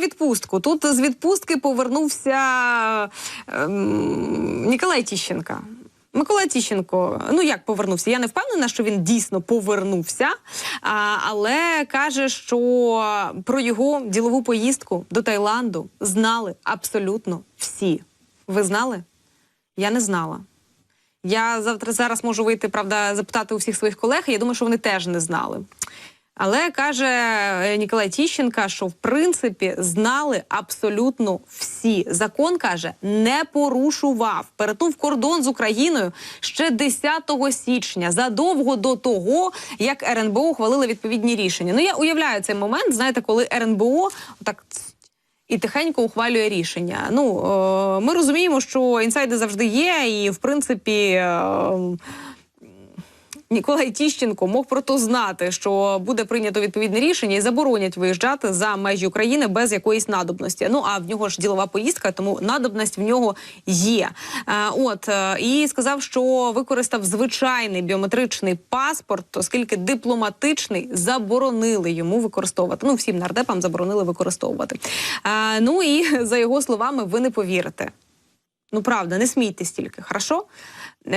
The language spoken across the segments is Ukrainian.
відпустку. Тут з відпустки повернувся ем, Ніколай Тіщенка. Микола Тіщенко, ну як повернувся? Я не впевнена, що він дійсно повернувся, а, але каже, що про його ділову поїздку до Таїланду знали абсолютно всі. Ви знали? Я не знала. Я завтра зараз можу вийти, правда, запитати у всіх своїх колег. і Я думаю, що вони теж не знали. Але каже е, Ніколай Тіщенка, що в принципі знали абсолютно всі. Закон каже, не порушував. Перетнув кордон з Україною ще 10 січня, задовго до того, як РНБО ухвалили відповідні рішення. Ну я уявляю цей момент. Знаєте, коли РНБО так і тихенько ухвалює рішення. Ну е, ми розуміємо, що інсайди завжди є, і в принципі. Ніколай Тіщенко мог про то знати, що буде прийнято відповідне рішення і заборонять виїжджати за межі України без якоїсь надобності. Ну а в нього ж ділова поїздка, тому надобність в нього є. Е, от е, і сказав, що використав звичайний біометричний паспорт, оскільки дипломатичний заборонили йому використовувати. Ну всім нардепам заборонили використовувати. Е, ну і за його словами, ви не повірите. Ну правда, не смійтесь тільки, хорошо?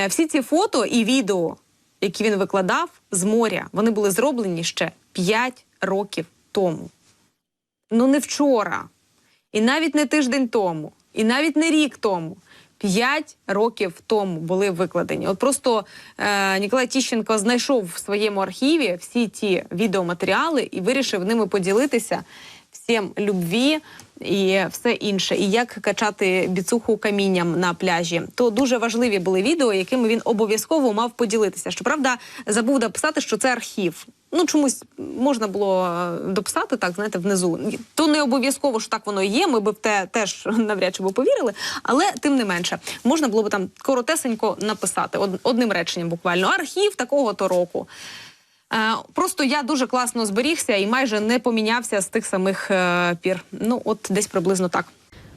Всі ці фото і відео, які він викладав з моря, вони були зроблені ще 5 років тому. Ну не вчора, і навіть не тиждень тому, і навіть не рік тому. П'ять років тому були викладені. От просто е, Ніколай Тіщенко знайшов в своєму архіві всі ті відеоматеріали і вирішив ними поділитися всім любві і все інше, і як качати біцуху камінням на пляжі. То дуже важливі були відео, якими він обов'язково мав поділитися. Щоправда, забув дописати, що це архів. Ну чомусь можна було е, дописати так, знаєте, внизу. То не обов'язково, що так воно є. Ми би в те теж навряд чи би повірили, але тим не менше можна було б там коротесенько написати од- одним реченням, буквально архів такого то року. Е, Просто я дуже класно зберігся і майже не помінявся з тих самих е, пір. Ну, от десь приблизно так.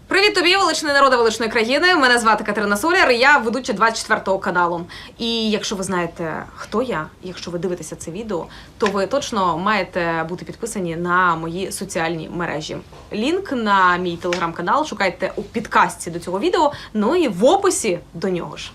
Привіт тобі, величний народи величної країни. Мене звати Катерина Соляр. Я ведуча 24 каналу. І якщо ви знаєте, хто я, якщо ви дивитеся це відео, то ви точно маєте бути підписані на мої соціальні мережі. Лінк на мій телеграм-канал шукайте у підкасті до цього відео. Ну і в описі до нього ж.